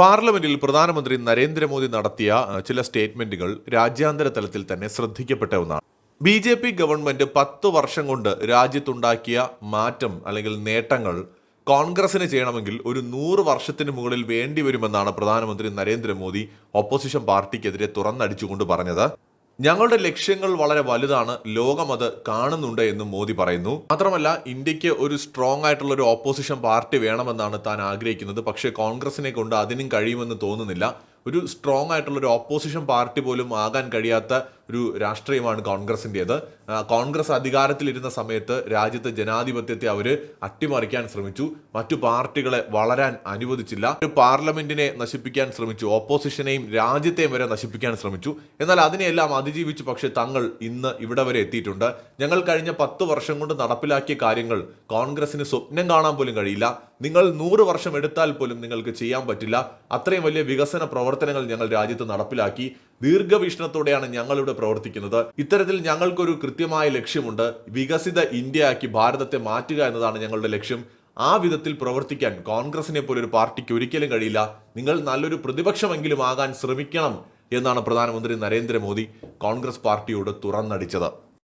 പാർലമെന്റിൽ പ്രധാനമന്ത്രി നരേന്ദ്രമോദി നടത്തിയ ചില സ്റ്റേറ്റ്മെന്റുകൾ രാജ്യാന്തര തലത്തിൽ തന്നെ ശ്രദ്ധിക്കപ്പെട്ട ഒന്നാണ്. ബി ജെ പി ഗവൺമെന്റ് പത്ത് വർഷം കൊണ്ട് രാജ്യത്തുണ്ടാക്കിയ മാറ്റം അല്ലെങ്കിൽ നേട്ടങ്ങൾ കോൺഗ്രസിന് ചെയ്യണമെങ്കിൽ ഒരു നൂറ് വർഷത്തിന് മുകളിൽ വേണ്ടിവരുമെന്നാണ് പ്രധാനമന്ത്രി നരേന്ദ്രമോദി ഓപ്പോസിഷൻ പാർട്ടിക്കെതിരെ തുറന്നടിച്ചുകൊണ്ട് പറഞ്ഞത്. ഞങ്ങളുടെ ലക്ഷ്യങ്ങൾ വളരെ വലുതാണ്. ലോകം അത് കാണുന്നുണ്ട് എന്നും മോദി പറയുന്നു. മാത്രമല്ല ഇന്ത്യയ്ക്ക് ഒരു സ്ട്രോങ് ആയിട്ടുള്ള ഒരു ഓപ്പോസിഷൻ പാർട്ടി വേണമെന്നാണ് താൻ ആഗ്രഹിക്കുന്നത്. പക്ഷേ കോൺഗ്രസിനെ കൊണ്ട് അതിനും കഴിയുമെന്ന് തോന്നുന്നില്ല. ഒരു സ്ട്രോങ് ആയിട്ടുള്ള ഒരു ഓപ്പോസിഷൻ പാർട്ടി പോലും ആകാൻ കഴിയാത്ത ഒരു രാഷ്ട്രീയമാണ് കോൺഗ്രസിന്റെത് കോൺഗ്രസ് അധികാരത്തിലിരുന്ന സമയത്ത് രാജ്യത്തെ ജനാധിപത്യത്തെ അവർ അട്ടിമറിക്കാൻ ശ്രമിച്ചു. മറ്റു പാർട്ടികളെ വളരാൻ അനുവദിച്ചില്ല. ഒരു പാർലമെന്റിനെ നശിപ്പിക്കാൻ ശ്രമിച്ചു. ഓപ്പോസിഷനെയും രാജ്യത്തെയും വരെ നശിപ്പിക്കാൻ ശ്രമിച്ചു. എന്നാൽ അതിനെയെല്ലാം അതിജീവിച്ചു പക്ഷേ തങ്ങൾ ഇന്ന് ഇവിടെ വരെ എത്തിയിട്ടുണ്ട്. ഞങ്ങൾ കഴിഞ്ഞ പത്ത് വർഷം കൊണ്ട് നടപ്പിലാക്കിയ കാര്യങ്ങൾ കോൺഗ്രസിന് സ്വപ്നം കാണാൻ പോലും കഴിയില്ല. നിങ്ങൾ നൂറ് വർഷം എടുത്താൽ പോലും നിങ്ങൾക്ക് ചെയ്യാൻ പറ്റില്ല. അത്രയും വലിയ വികസന പ്രവർത്തനങ്ങൾ ഞങ്ങൾ രാജ്യത്ത് നടപ്പിലാക്കി. ദീർഘവീക്ഷണത്തോടെയാണ് ഞങ്ങളിവിടെ പ്രവർത്തിക്കുന്നത്. ഇത്തരത്തിൽ ഞങ്ങൾക്കൊരു കൃത്യമായ ലക്ഷ്യമുണ്ട്. വികസിത ഇന്ത്യയാക്കി ഭാരതത്തെ മാറ്റുക എന്നതാണ് ഞങ്ങളുടെ ലക്ഷ്യം. ആ വിധത്തിൽ പ്രവർത്തിക്കാൻ കോൺഗ്രസിനെ പോലെ ഒരു പാർട്ടിക്ക് ഒരിക്കലും കഴിയില്ല. നിങ്ങൾ നല്ലൊരു പ്രതിപക്ഷമെങ്കിലും ആകാൻ ശ്രമിക്കണം എന്നാണ് പ്രധാനമന്ത്രി നരേന്ദ്രമോദി കോൺഗ്രസ് പാർട്ടിയോട് തുറന്നടിച്ചത്.